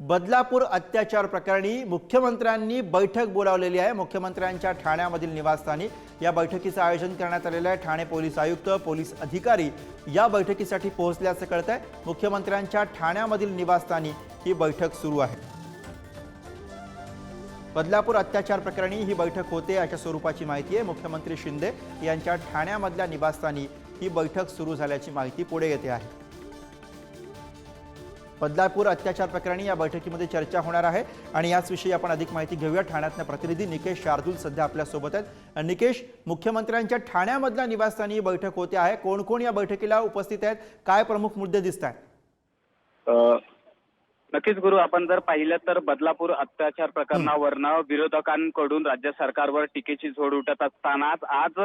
बदलापूर अत्याचार प्रकरणी मुख्यमंत्र्यांनी बैठक बोलावलेली आहे. मुख्यमंत्र्यांच्या ठाण्यामधील निवासस्थानी या बैठकीचं आयोजन करण्यात आलेलं आहे. ठाणे पोलीस आयुक्त पोलीस अधिकारी या बैठकीसाठी पोहोचल्याचं कळत आहे मुख्यमंत्र्यांच्या ठाण्यामधील निवासस्थानी ही बैठक सुरू आहे. बदलापूर अत्याचार प्रकरणी ही बैठक होते अशा स्वरूपाची माहिती आहे. मुख्यमंत्री शिंदे यांच्या ठाण्यामधल्या निवासस्थानी ही बैठक सुरू झाल्याची माहिती पुढे येते आहे. बदलापूर अत्याचार प्रकरणी या बैठकीमध्ये चर्चा होणार आहे. आणि याचविषयी आपण अधिक माहिती घेऊया. ठाण्यातल्या प्रतिनिधी निकेश शार्दूल सध्या आपल्यासोबत आहेत. निकेश मुख्यमंत्र्यांच्या ठाण्यामधल्या निवासस्थानी ही बैठक होते आहे. कोण कोण या बैठकीला उपस्थित आहेत? काय प्रमुख मुद्दे दिसत आहेत नक्कीच गुरु आपण जर पाहिलं तर बदलापूर अत्याचार प्रकरणावरनं विरोधकांकडून राज्य सरकारवर टीकेची झोड उठत असतानाच आज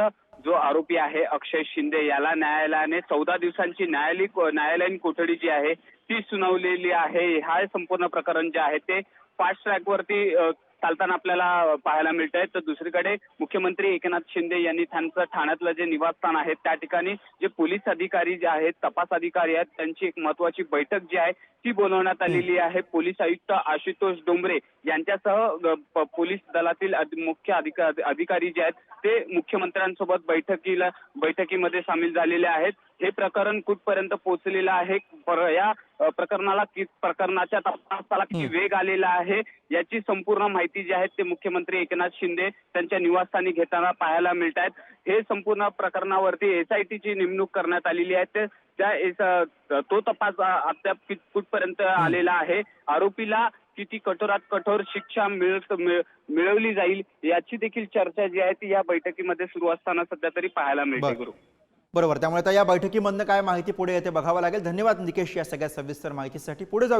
जो आरोपी आहे अक्षय शिंदे याला न्यायालयाने चौदा दिवसांची न्यायालयीन न्यायालयीन कोठडी जी आहे ती सुनावलेली आहे. हा संपूर्ण प्रकरण जे आहे ते फास्ट ट्रॅक वरती अ, चालताना आपल्याला पाहायला मिळत आहेत तर दुसरीकडे मुख्यमंत्री एकनाथ शिंदे यांनी त्यांचं ठाण्यातलं जे निवासस्थान आहे त्या ठिकाणी जे पोलीस अधिकारी जे आहेत तपास अधिकारी आहेत त्यांची एक महत्वाची बैठक जी आहे ती बोलवण्यात आलेली आहे. पोलीस आयुक्त आशुतोष डोंबरे यांच्यासह पोलीस दलातील मुख्य अधिकारी जे आहेत ते मुख्यमंत्र्यांसोबत बैठकीला बैठकीमध्ये सामील झालेले आहेत. हे प्रकरण कुठपर्यंत पोहोचलेलं आहे पर- या प्रकरणाला कि प्रकरणाच्या तपासाला किती वेग आलेला आहे याची संपूर्ण माहिती जी आहे ते मुख्यमंत्री एकनाथ शिंदे त्यांच्या निवासस्थानी घेताना पाहायला मिळत आहेत हे संपूर्ण प्रकरणावरती एसआयटीची नेमणूक करण्यात आलेली आहे. ते- त्या तो तपास अद्याप कुठपर्यंत आलेला आहे. आरोपीला किती कठोरात कठोर शिक्षा मिळवली जाईल याची देखील चर्चा जी आहे ती या बैठकीमध्ये सुरू असताना सध्या तरी पाहायला मिळते. गुरु. बरोबर. त्यामुळे आता या बैठकीमधनं काय माहिती पुढे येते बघावं लागेल. धन्यवाद निकेश या सगळ्या सविस्तर माहितीसाठी. पुढे जाऊ.